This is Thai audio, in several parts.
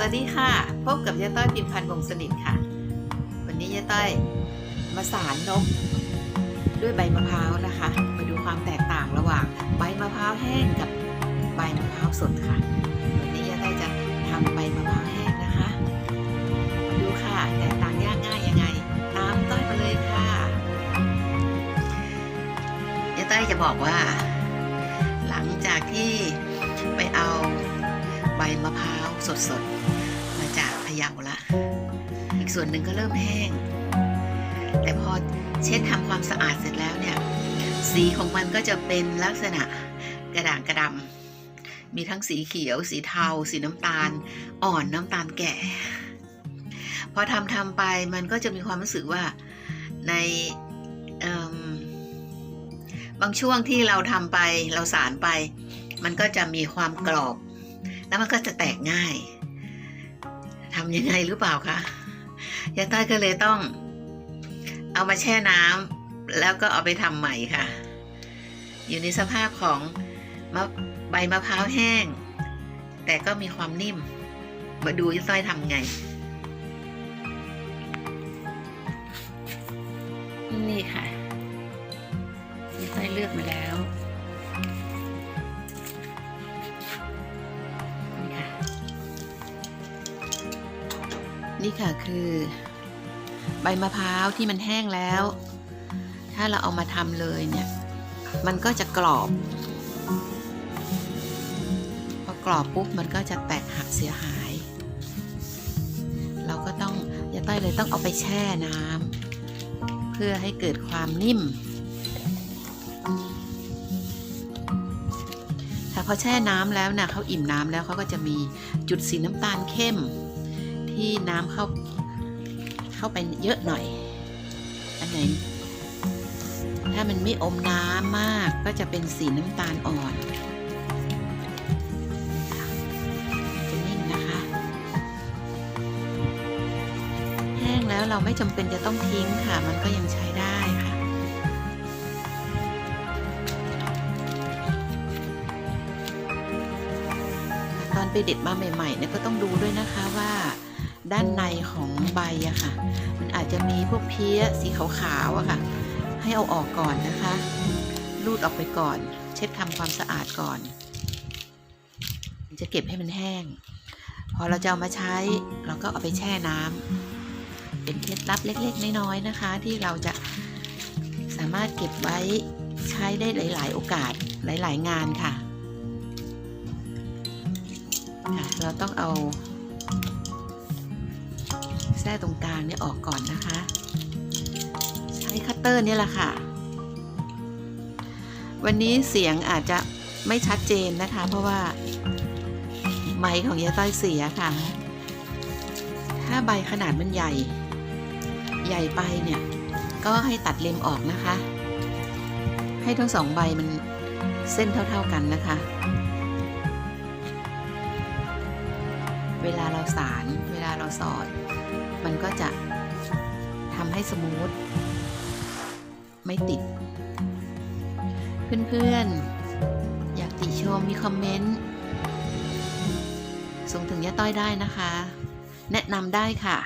สวัสดีค่ะ พบกับยาต้อยพิมพันธ์วงศ์สนิทค่ะ วันนี้ยาต้อยมาสารนกด้วยใบมะพร้าวนะคะ มาดูความแตกต่างระหว่างใบมะพร้าวแห้งกับใบมะพร้าวสดค่ะ วันนี้ยาต้อยจะทำใบมะพร้าวแห้งนะคะมาดูค่ะแตกต่างยากง่ายยังไง ตามต้อยมาเลยค่ะยาต้อยจะบอกว่า หลังจากที่ไปเอา ใบมะพร้าวสดๆ มาจากพะเยาละ อีกส่วนหนึ่งก็เริ่มแห้ง แต่พอเช็ดทำความสะอาดเสร็จแล้วเนี่ย สีของมันก็จะเป็นลักษณะกระด่างกระดำ มีทั้งสีเขียว สีเทา สีน้ำตาล อ่อนน้ำตาลแก่ พอทำทำไปมันก็จะมีความรู้สึกว่าในบางช่วงที่เราทำไปเราสารไป มันก็จะมีความกรอบ แล้วมันก็จะแตกง่ายทำยังไงหรือเปล่าคะยาต้อยก็เลยต้อง เอามาแช่น้ำแล้วก็เอาไปทำใหม่ค่ะ อยู่ในสภาพของมะใบมะพร้าวแห้ง แต่ก็มีความนิ่ม มาดูยาต้อยทำไง นี่ค่ะยาต้อยเลือกมาแล้ว นี่ค่ะคือ ใบมะพร้าวที่มันแห้งแล้ว ถ้าเราเอามาทำเลยเนี่ย มันก็จะกรอบ พอกรอบปุ๊บมันก็จะแตกหักเสียหาย เราก็ต้องยาต้อยเลยต้องเอาไปแช่น้ำเพื่อให้เกิดความนิ่มถ้าพอแช่น้ำแล้วนะเขาอิ่มน้ำแล้วเขาก็จะมีจุดสีน้ำตาลเข้ม ที่น้ำเข้าเข้าไปเยอะหน่อย อันไหน ถ้ามันไม่อมน้ำมากก็จะเป็นสีน้ำตาลอ่อนจะนิ่มนะคะ แห้งแล้วเราไม่จำเป็นจะต้องทิ้งค่ะ มันก็ยังใช้ได้ค่ะตอนไปเด็ดมาใหม่ๆเนี่ยก็ต้องดูด้วยนะคะว่า ด้านในของใบอะค่ะ มันอาจจะมีพวกเพี้ยสีขาวๆอะค่ะ ให้เอาออกก่อนนะคะ รูดออกไปก่อน เช็ดทำความสะอาดก่อน จะเก็บให้มันแห้ง พอเราจะเอามาใช้เราก็เอาไปแช่น้ำเป็นเคล็ดลับเล็ก ๆ น้อยๆนะคะ ที่เราจะสามารถเก็บไว้ใช้ได้หลาย ๆ โอกาสหลาย ๆ งานค่ะค่ะ เราต้องเอา แส้ตรงกลางเนี่ยออกก่อนนะคะ ใช้คัตเตอร์นี่แหละค่ะ วันนี้เสียงอาจจะไม่ชัดเจนนะคะ เพราะว่าไมค์ของยายต้อยเสียค่ะ ถ้าใบขนาดมันใหญ่ ใหญ่ไปเนี่ย ก็ให้ตัดเล็มออกนะคะ ให้ทั้งสองใบมันเส้นเท่าๆกันนะคะ เวลาเราสาร เวลาเราสอด มันก็จะทำให้สมูท ไม่ติด เพื่อนๆ อยากติชมมีคอมเมนต์ ส่งถึงย่าต้อยได้นะคะ แนะนำได้ค่ะ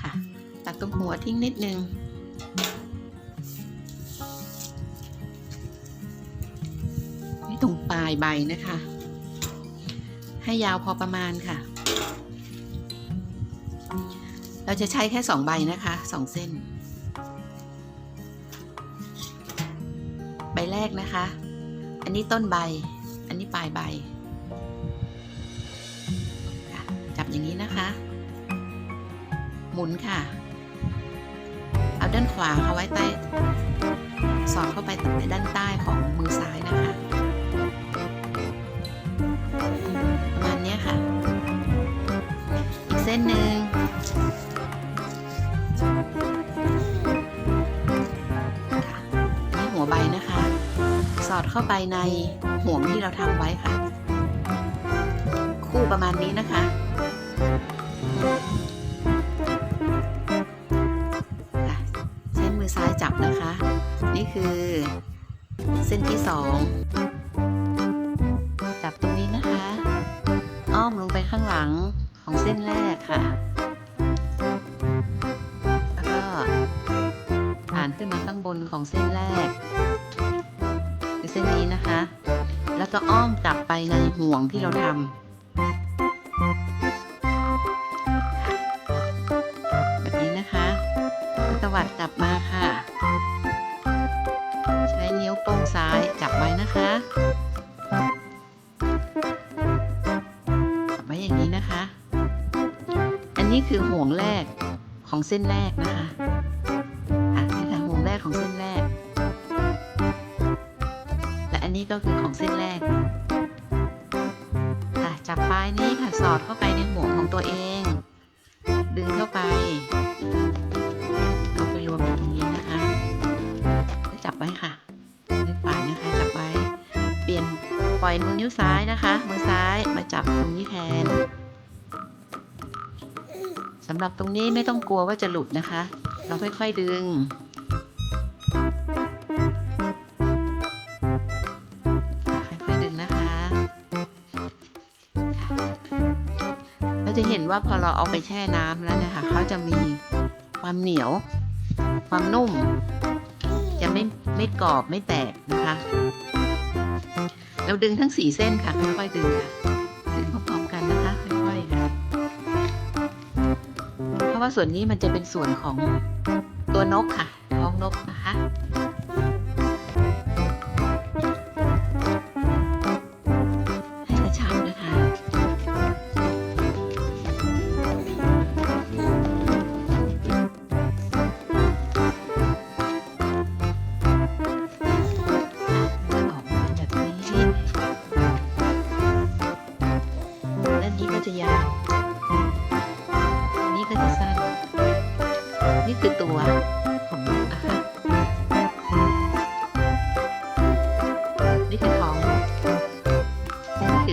ค่ะ ตัดตรงหัวทิ้งนิดนึงนี่ตรงปลายใบนะคะ ให้ยาวพอประมาณค่ะ เราจะใช้แค่สองใบนะคะสองเส้น ใบแรกนะคะ อันนี้ต้นใบ อันนี้ปลายใบ จับอย่างนี้นะคะ หมุนค่ะ เอาด้านขวาเขาไว้ใต้สอดเข้าไปในด้านใต้ของมือซ้ายนะคะ ประมาณนี้ค่ะ อีกเส้นหนึ่ง อดเข้าไปในห่วงที่เราทำไว้ค่ะ คู่ประมาณนี้นะคะ ใช้มือซ้ายจับนะคะ นี่คือเส้นที่สองจับตรงนี้นะคะ อ้อมลงไปข้างหลังของเส้นแรกค่ะ แล้วก็ผ่านขึ้นมาข้างบนของเส้นแรก เส้นนี้นะคะ แล้วก็อ้อมกลับไปในห่วงที่เราทำแบบนี้นะคะแล้วตวัดกลับมาค่ะ ใช้นิ้วโป้งซ้ายจับไว้นะคะจับไว้อย่างนี้นะคะ อันนี้คือห่วงแรกของเส้นแรกนะคะ ค่ะจับปลายนี้ค่ะสอดเข้าไปในห่วงของตัวเอง ดึงเข้าไปเอาไปรวมอยู่ตรงนี้นะคะจับไว้ค่ะนิ้วขวานะคะจับไว้ เปลี่ยนปล่อยมือนิ้วซ้ายนะคะมือซ้ายมาจับตรงนี้แทนสำหรับตรงนี้ไม่ต้องกลัวว่าจะหลุดนะคะ เราค่อยๆดึง เราจะเห็นว่าพอเราเอาไปแช่น้ำแล้วนะคะเขาจะมีความเหนียว ความนุ่ม จะไม่ไม่กรอบไม่แตกนะคะ เราดึงทั้งสี่เส้นค่ะค่อยๆดึงค่ะดึงพร้อมๆกันนะคะค่อยๆค่ะเพราะว่าส่วนนี้มันจะเป็นส่วนของตัวนกค่ะท้องนกนะคะ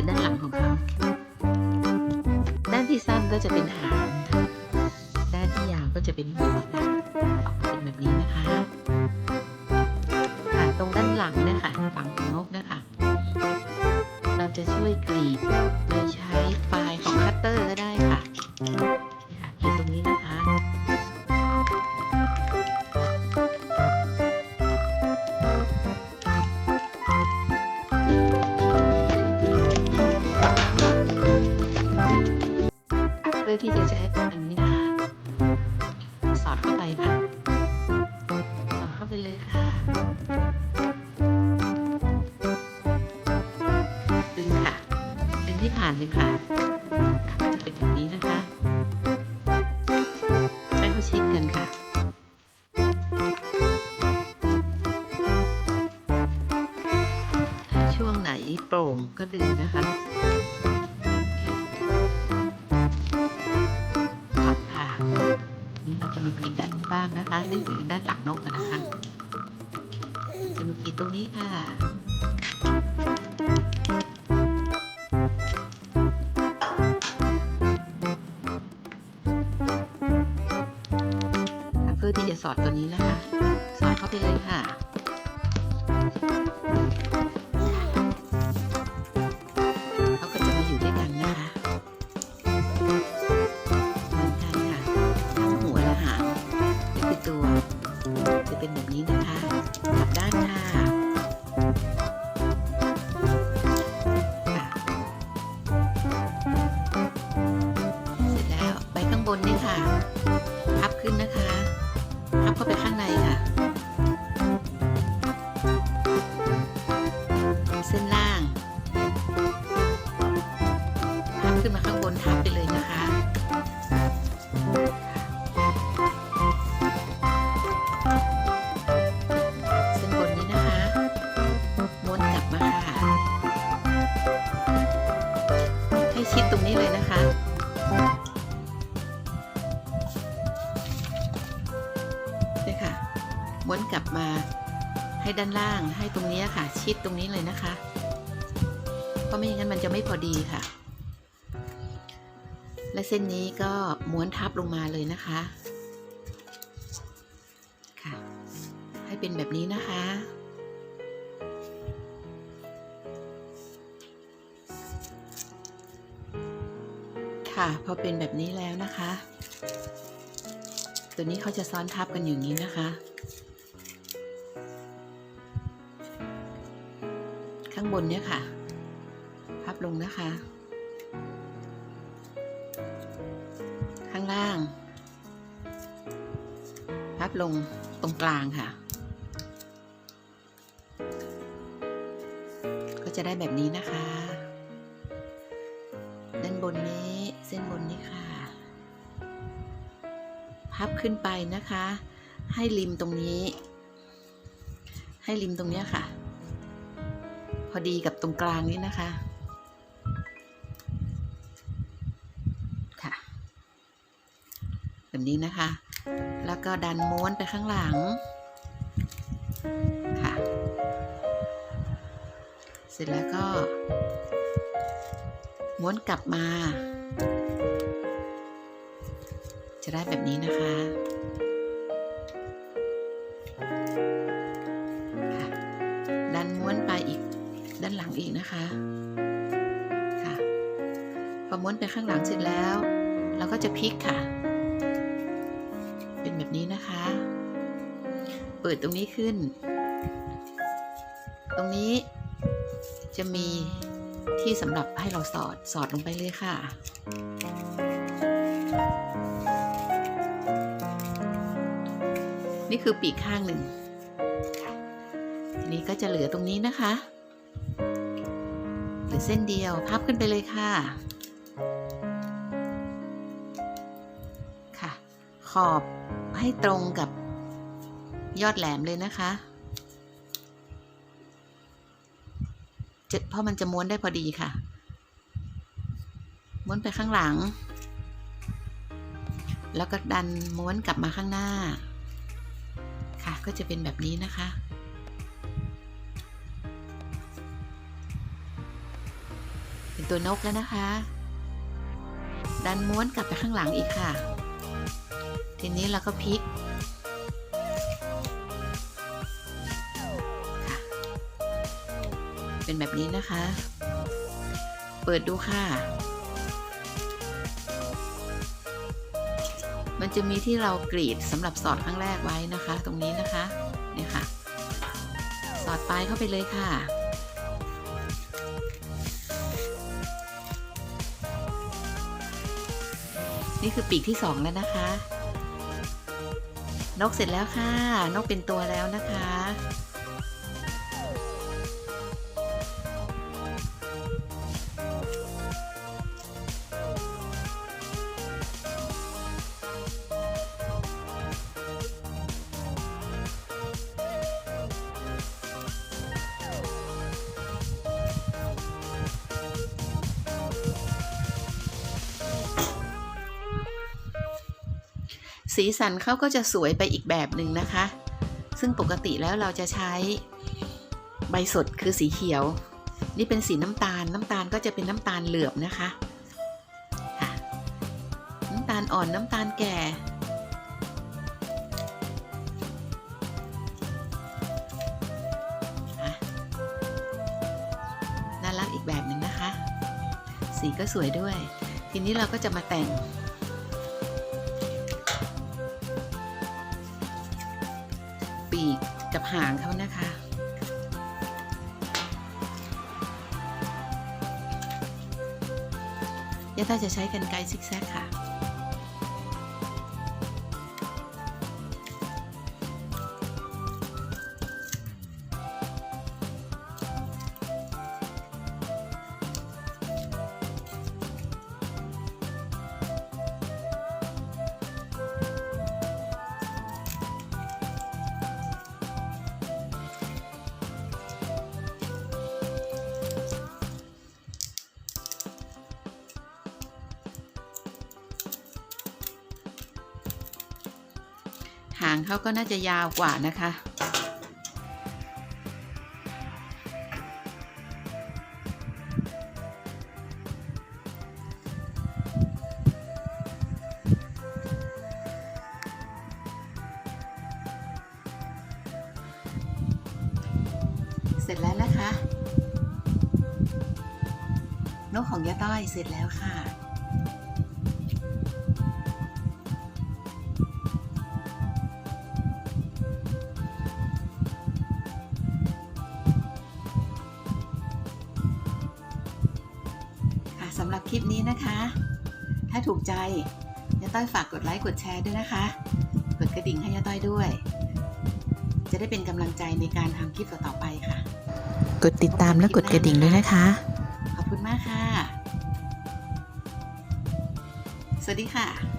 คือด้านหลังของเขา ด้านที่สั้นก็จะเป็นหาง ด้านที่ยาวก็จะเป็นหัวออกมาเป็นแบบนี้นะคะค่ะตรงด้านหลังเนี่ยค่ะฝั่งของนกนะคะ เราจะช่วยกรีดโดยใช้ปลาย เพื่อ นนี้บ้างนะคะนี่คือด้านหลังนกนะคะจะมีกรีดตรงนี้ค่ะ ขึ้นมาข้างบนทับไปเลยนะคะเส้นบนนี้นะคะม้วนกลับมาค่ะให้ชิดตรงนี้เลยนะคะนี่ค่ะม้วนกลับมาให้ด้านล่างให้ตรงนี้ค่ะ ชิดตรงนี้เลยนะคะ เพราะไม่อย่างนั้นมันจะไม่พอดีค่ะ และเส้นนี้ก็ม้วนทับลงมาเลยนะคะค่ะ ให้เป็นแบบนี้นะคะ ค่ะพอเป็นแบบนี้แล้วนะคะ ตัวนี้เขาจะซ้อนทับกันอย่างนี้นะคะ ข้างบนเนี่ยค่ะ พับลงนะคะ ล่าง พับลงตรงกลางค่ะ ก็จะได้แบบนี้นะคะ ด้านบนนี้เส้นบนนี้ค่ะ พับขึ้นไปนะคะ ให้ริมตรงนี้ ให้ริมตรงนี้ค่ะ พอดีกับตรงกลางนี้นะคะค่ะ แบบนี้นะคะ แล้วก็ดันม้วนไปข้างหลัง ค่ะ เสร็จแล้วก็ ม้วนกลับมา จะได้แบบนี้นะคะค่ะดันม้วนไปอีกด้านหลังอีกนะคะค่ะพอม้วนไปข้างหลังเสร็จแล้ว เราก็จะพลิกค่ะ เป็นแบบนี้นะคะ เปิดตรงนี้ขึ้น ตรงนี้จะมีที่สำหรับให้เราสอดสอดลงไปเลยค่ะ นี่คือปีกข้างหนึ่งทีนี้ก็จะเหลือตรงนี้นะคะหลือเส้นเดียวพับขึ้นไปเลยค่ะ ค่ะ ขอบ ให้ตรงกับยอดแหลมเลยนะคะจะเพราะมันจะม้วนได้พอดีค่ะ ม้วนไปข้างหลัง แล้วก็ดันม้วนกลับมาข้างหน้า ค่ะ ก็จะเป็นแบบนี้นะคะ เป็นตัวนกแล้วนะคะ ดันม้วนกลับไปข้างหลังอีกค่ะ ทีนี้เราก็พลิกค่ะเป็นแบบนี้นะคะ เปิดดูค่ะ มันจะมีที่เรากรีดสำหรับสอดครั้งแรกไว้นะคะ ตรงนี้นะคะเนี่ยค่ะ สอดปลายเข้าไปเลยค่ะนี่คือปีกที่สองแล้วนะคะ นกเสร็จแล้วค่ะ นกเป็นตัวแล้วนะคะ สีสันเขาก็จะสวยไปอีกแบบหนึ่งนะคะ ซึ่งปกติแล้วเราจะใช้ใบสดคือสีเขียว นี่เป็นสีน้ำตาล น้ำตาลก็จะเป็นน้ำตาลเหลือบนะคะน้ำตาลอ่อนน้ำตาลแก่ น่ารักอีกแบบหนึ่งนะคะ สีก็สวยด้วย ทีนี้เราก็จะมาแต่ง กับหางเขานะคะยาถ้าจะใช้กันไกลซิกแซกค่ะ หางเขาก็น่าจะยาวกว่านะคะ เสร็จแล้วนะคะ นกของยาต้อยเสร็จแล้วค่ะ ใจยาต้อยฝากกดไลค์กดแชร์ด้วยนะคะ กดกระดิ่งให้ยาต้อยด้วย จะได้เป็นกำลังใจในการทำคลิปต่อๆไปค่ะ กดติดตามและกดกระดิ่งด้วยนะคะ ขอบคุณมากค่ะ สวัสดีค่ะ